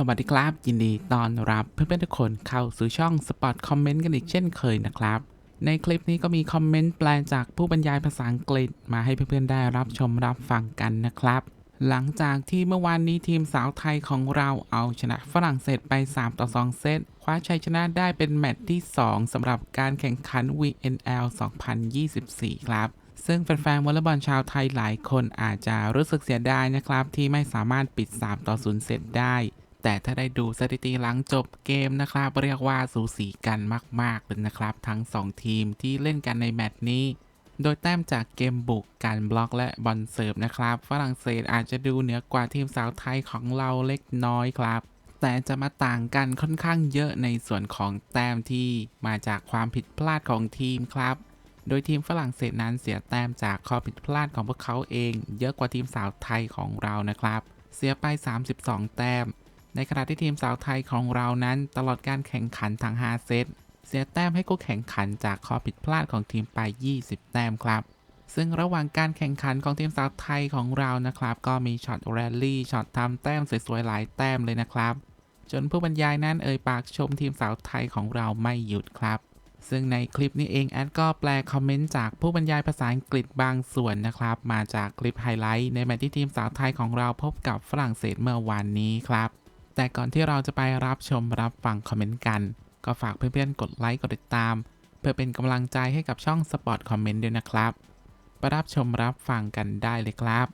สวัสดีครับ ยินดีต้อนรับเพื่อนๆทุกคนเข้าสู่ช่อง Spot Comment กันอีกเช่นเคยนะครับ ในคลิปนี้ก็มีคอมเมนต์แปลจากผู้บรรยายภาษาอังกฤษมาให้เพื่อนๆได้รับชมรับฟังกันนะครับ หลังจากที่เมื่อวานนี้ทีมสาวไทยของเราเอาชนะฝรั่งเศสไป 3 ต่อ 2 เซตคว้าชัยชนะได้เป็นแมตช์ที่ 2สำหรับการแข่งขัน VNL 2024 ครับซึ่งแฟนๆวอลเลย์บอลชาวไทยหลายคนอาจจะรู้สึกเสียดายนะครับ ที่ไม่สามารถปิด 3 ต่อ 0เซตได้ แต่ถ้าได้ดูสถิติหลังจบเกมนะครับ เรียกว่าสูสีกันมาก ๆ เลยนะครับ ทั้ง 2 ทีมที่เล่นกันในแมตช์นี้ โดยแต้มจากเกมบุกการบล็อกและบอลเสิร์ฟนะครับ ฝรั่งเศสอาจจะดูเหนือกว่าทีมสาวไทยของเราเล็กน้อยครับแต่จะมาต่างกันค่อนข้างเยอะในส่วนของแต้มที่มาจากความผิดพลาดของทีมครับ โดยทีมฝรั่งเศสนั้นเสียแต้มจากข้อผิดพลาดของพวกเขาเอง เยอะกว่าทีมสาวไทยของเรานะครับ เสียไป 32 แต้ม ในขณะที่ทีมสาวไทยของเรานั้นตลอดการแข่งขันทั้ง5เซตเสียแต้มให้คู่แข่งขันจากข้อผิดพลาดของทีมไป 20 แต้มครับ ซึ่งระหว่างการแข่งขันของทีมสาวไทยของเรานะครับ ก็มีช็อตแรลลี่ช็อตทำแต้มสวยๆหลายแต้มเลยนะครับ จนผู้บรรยายนั้นเอ่ยปากชมทีมสาวไทยของเราไม่หยุดครับ ซึ่งในคลิปนี้เองแอดก็แปลคอมเมนต์จากผู้บรรยายภาษาอังกฤษบางส่วนนะครับ มาจากคลิปไฮไลท์ในแมตช์ที่ทีมสาวไทยของเราพบกับฝรั่งเศสเมื่อวานนี้ครับ แต่ก่อนที่เราจะไปรับชมรับฟังคอมเมนต์กัน ก็ฝากเพื่อนๆ กดไลค์กดติดตาม เพื่อเป็นกำลังใจให้กับช่อง Spot Comment ด้วยนะครับไปรับชมรับฟังกันได้เลยครับ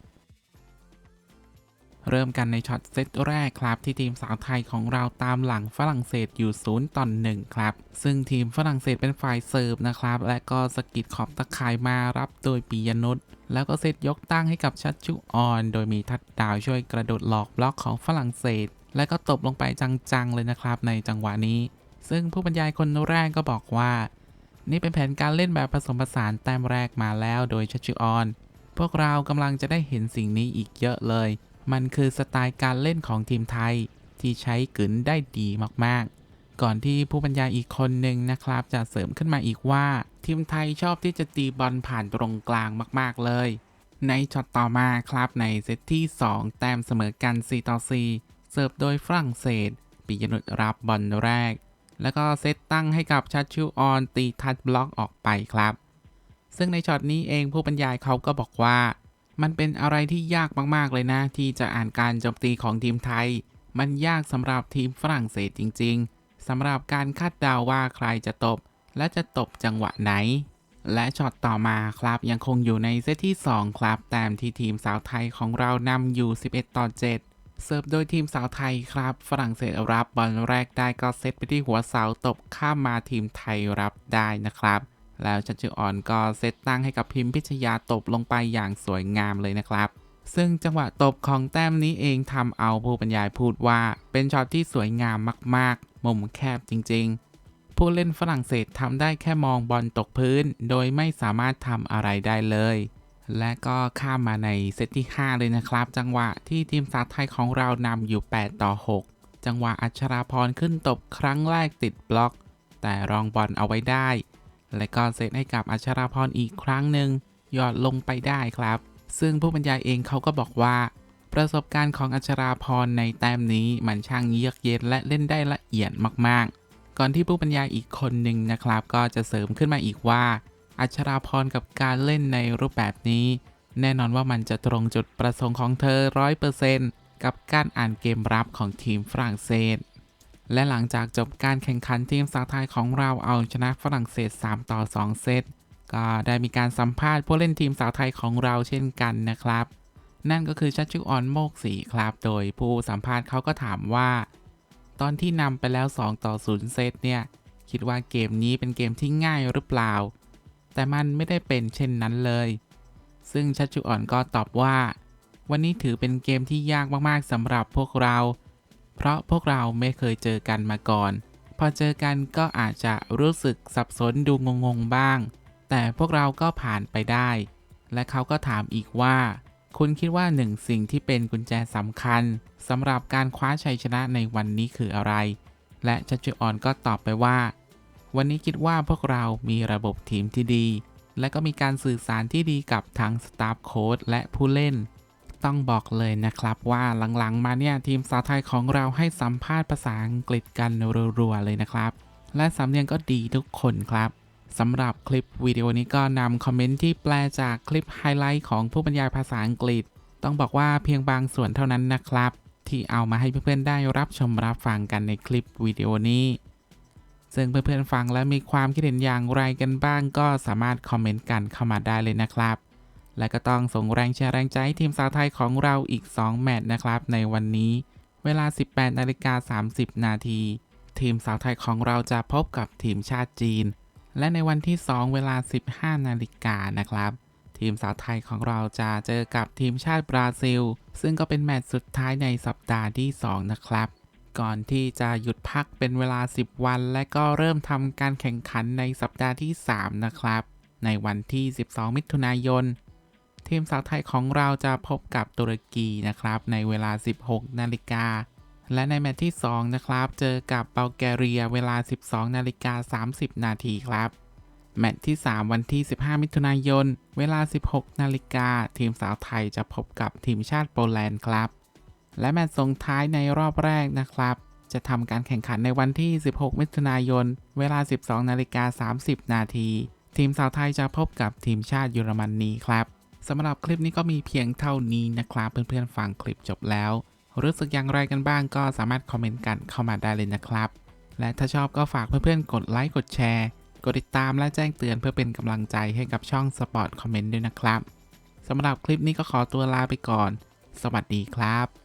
เริ่มกันในช็อตเซตแรกครับ ที่ทีมสาวไทยของเราตามหลังฝรั่งเศสอยู่0ต่อ1ครับ ซึ่งทีมฝรั่งเศสเป็นฝ่ายเสิร์ฟนะครับ และก็สกิดขอบตะข่ายมารับโดยปียนุชแล้วก็เซตยกตั้งให้กับชัดจุออน โดยมีทัดดาวช่วยกระโดดหลอกบล็อกของฝรั่งเศส และก็ตบลงไปจังๆเลยนะครับในจังหวะนี้ ซึ่งผู้บรรยายคนแรกก็บอกว่า นี่เป็นแผนการเล่นแบบผสมผสานแต้มแรกมาแล้วโดยชัชจุออน พวกเรากำลังจะได้เห็นสิ่งนี้อีกเยอะเลย มันคือสไตล์การเล่นของทีมไทย ที่ใช้กึนได้ดีมากๆก่อนที่ผู้บรรยายอีกคนหนึ่งนะครับ จะเสริมขึ้นมาอีกว่า ทีมไทยชอบที่จะตีบอลผ่านตรงกลางมาก ๆ เลย ในช็อตต่อมาครับในเซตที่ 2 แต้มเสมอกัน 4 ต่อ 4 เสิร์ฟโดยฝรั่งเศส ปิยนุชรับบอลแรก แล้วก็เซตตั้งให้กับชัดชูออนตีทัดบล็อกออกไปครับ ซึ่งในช็อตนี้เองผู้บรรยายเขาก็บอกว่า มันเป็นอะไรที่ยากมากๆเลยนะ ที่จะอ่านการโจมตีของทีมไทย มันยากสำหรับทีมฝรั่งเศสจริง ๆสำหรับการคาดเดาว่าใครจะตบ และจะตบจังหวะไหนและช็อตต่อมาครับยังคงอยู่ในเซตที่ 2 ครับแต้มที่ทีมสาวไทยของเรานำอยู่ 11 ต่อ 7 เสิร์ฟโดยทีมสาวไทยครับ ฝรั่งเศสรับบอลแรกได้ก็เซตไปที่หัวเสาตบข้ามมาทีมไทยรับได้นะครับ แล้วชัชจุออนก็เซตตั้งให้กับพิมพิชยาตบลงไปอย่างสวยงามเลยนะครับ ซึ่งจังหวะตบของแต้มนี้เองทำเอาผู้บรรยายพูดว่า เป็นช็อตที่สวยงามมากๆ มุมแคบจริง ๆ ผู้เล่นฝรั่งเศสทำได้แค่มองบอลตกพื้น โดยไม่สามารถทำอะไรได้เลย และก็ข้ามมาในเซตที่ 5 เลยนะครับ จังหวะที่ทีมสาวไทยของเรานำอยู่ 8 ต่อ 6 จังหวะอัชราพรขึ้นตบครั้งแรกติดบล็อก แต่รองบอลเอาไว้ได้ และก็เซตให้กับอัชราพรอีกครั้งหนึ่งหยอดลงไปได้ครับ ซึ่งผู้บรรยายเองเขาก็บอกว่า ประสบการณ์ของอัชราพรในแต้มนี้มันช่างเยือกเย็นและเล่นได้ละเอียดมากๆ ก่อนที่ผู้บรรยายอีกคนหนึ่งนะครับ ก็จะเสริมขึ้นมาอีกว่า อัชราพรกับการเล่นในรูปแบบนี้ แน่นอนว่ามันจะตรงจุดประสงค์ของเธอร้อยเปอร์เซนต์กับการอ่านเกมรับของทีมฝรั่งเศส และหลังจากจบการแข่งขันทีมสาวไทยของเราเอาชนะฝรั่งเศส 3 ต่อ 2 เซต ก็ได้มีการสัมภาษณ์ผู้เล่นทีมสาวไทยของเราเช่นกันนะครับ นั่นก็คือชัชชุออนโมกศรีครับ โดยผู้สัมภาษณ์เขาก็ถามว่า ตอนที่นำไปแล้ว 2 ต่อ 0 เซตเนี่ย คิดว่าเกมนี้เป็นเกมที่ง่ายหรือเปล่า แต่มันไม่ได้เป็นเช่นนั้นเลย ซึ่งชัชชุอ่อนก็ตอบว่า วันนี้ถือเป็นเกมที่ยากมากๆสำหรับพวกเรา เพราะพวกเราไม่เคยเจอกันมาก่อน พอเจอกันก็อาจจะรู้สึกสับสนดูงงๆบ้าง แต่พวกเราก็ผ่านไปได้ และเขาก็ถามอีกว่า คุณคิดว่าหนึ่งสิ่งที่เป็นกุญแจสำคัญสำหรับการคว้าชัยชนะในวันนี้คืออะไร และชัชจุอ่อนก็ตอบไปว่า วันนี้คิดว่าพวกเรามีระบบทีมที่ดี และก็มีการสื่อสารที่ดีกับทั้งสตาฟโค้ชและผู้เล่น ต้องบอกเลยนะครับว่าหลังๆ มาเนี่ยทีมสาวไทยของเราให้สัมภาษณ์ภาษาอังกฤษกันรัวๆเลยนะครับ และสำเนียงก็ดีทุกคนครับสำหรับคลิปวิดีโอนี้ก็นำคอมเมนต์ที่แปลจากคลิปไฮไลท์ของผู้บรรยายภาษาอังกฤษ ต้องบอกว่าเพียงบางส่วนเท่านั้นนะครับ ที่เอามาให้เพื่อนๆได้รับชมรับฟังกันในคลิปวิดีโอนี้ ซึ่งเพื่อนๆฟังและมีความคิดเห็นอย่างไรกันบ้างก็สามารถคอมเมนต์กันเข้ามาได้เลยนะครับ และก็ต้องส่งแรงเชียร์แรงใจให้ทีมสาวไทยของเราอีก 2 แมตช์นะครับ ในวันนี้เวลา 18นาฬิกา30 นาที ทีมสาวไทยของเราจะพบกับทีมชาติจีน และในวันที่ 2 เวลา 15นาฬิกานะครับ ทีมสาวไทยของเราจะเจอกับทีมชาติบราซิล ซึ่งก็เป็นแมตช์สุดท้ายในสัปดาห์ที่ 2 นะครับ ก่อนที่จะหยุดพักเป็นเวลา 10 วัน และก็เริ่มทำการแข่งขันในสัปดาห์ที่ 3 นะครับ ในวันที่ 12 มิถุนายน ทีมสาวไทยของเราจะพบกับตุรกีนะครับ ในเวลา 16 นาฬิกา และในแมตช์ที่ 2 นะครับ เจอกับเบลแกเรียเวลา 12 นาฬิกา 30 นาทีครับแมตช์ที่ 3 วันที่ 15 มิถุนายน เวลา 16 นาฬิกา ทีมสาวไทยจะพบกับทีมชาติโปแลนด์ครับ และแมตช์ส่งท้ายในรอบแรกนะครับ จะทำการแข่งขันในวันที่ 16 มิถุนายน เวลา 12 นาฬิกา 30 นาที ทีมสาวไทยจะพบกับทีมชาติเยอรมนีครับสำหรับคลิปนี้ก็มีเพียงเท่านี้นะครับ เพื่อนๆฟังคลิปจบแล้ว รู้สึกอย่างไรกันบ้างก็สามารถคอมเมนต์กันเข้ามาได้เลยนะครับ และถ้าชอบก็ฝากเพื่อนๆกดไลค์กดแชร์ กดติดตามและแจ้งเตือนเพื่อเป็นกำลังใจให้กับช่อง Sport Comment ด้วยนะครับสำหรับคลิปนี้ก็ขอตัวลาไปก่อน สวัสดีครับ